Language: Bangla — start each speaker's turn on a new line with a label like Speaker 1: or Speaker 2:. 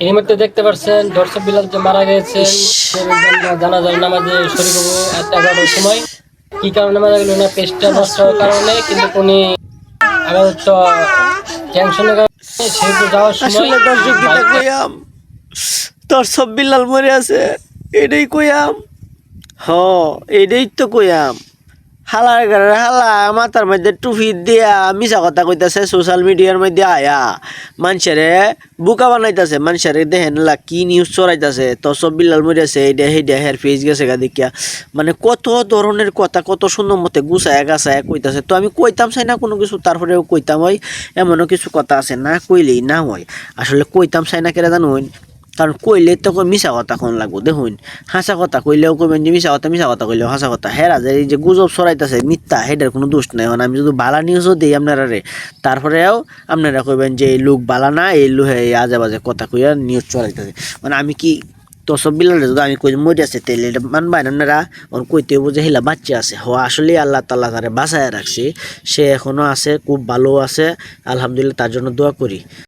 Speaker 1: এই মুহূর্তে দেখতে পাচ্ছেন দর্শক বিলাল যে মারা গেছেন জানাজার নামাজে শরীর হব এগারোটার সময়। কি কারণে মারা গেল না পেস্টটা নষ্ট হওয়ার কারণে কিন্তু উনি টেনশনের কারণে সেহেতু যাওয়ার সময়
Speaker 2: দর্শক কইয়াম বিলাল মরে আছে এটাই কইয়াম। হ এটাই তো কইয়াম। হালার ঘরের হালা, মাথার মধ্যে টুপি দিয়া মিশা কথা কইতাছে সোশ্যাল মিডিয়ার মধ্যে আয়া। মানুষেরে বুকা বানাইতাছে, মানুষেরে দেখেন লা কি নিউজ চড়াইতাছে তো সব বিলাল মরে আছে এইটা সেইটা হের ফেস গেছে গা দেখিয়া। মানে কত ধরনের কথা, কত সুন্দর মতে গুছায় গাছায় কইতাছে। তো আমি কইতাম চাই না কোনো কিছু, তারপরেও কইতাম হয় এমনও কিছু কথা আছে, না কইলেই না হয়। আসলে কইতাম চাই না কেরা জানুন কারণ কইলে তো কই মিশা কথা কোন লাগবো, দেখুন। হাসা কথা কইলেও কইবেন যে মিশা কথা মিশা কথা কইলেও হাসা কথা। হেরা যে এই যে গুজব ছড়াইতেছে মিথ্যা হেটার কোনো দোষ নাই। মানে আমি যদি বালা নিউজও দিই আপনারা রে তারপরেও আপনারা কইবেন যে এই লোক বালা না, এই লোক আজে বাজে কথা কইয়া নিউজ ছড়াইতেছে মানে আমি কি তো সব বিলালে যদি আমি কই মরে আছে, তাইলে এটা মানবেন আপনারা, ওর কইতে হইব যে হিলা বাচ্চা আছে। হ আসলে আল্লাহ তাল্লাহ তারে বাঁচায় রাখছে। সে এখনও আছে, খুব ভালো আছে। আলহামদুলিল্লাহ তার জন্য দোয়া করি।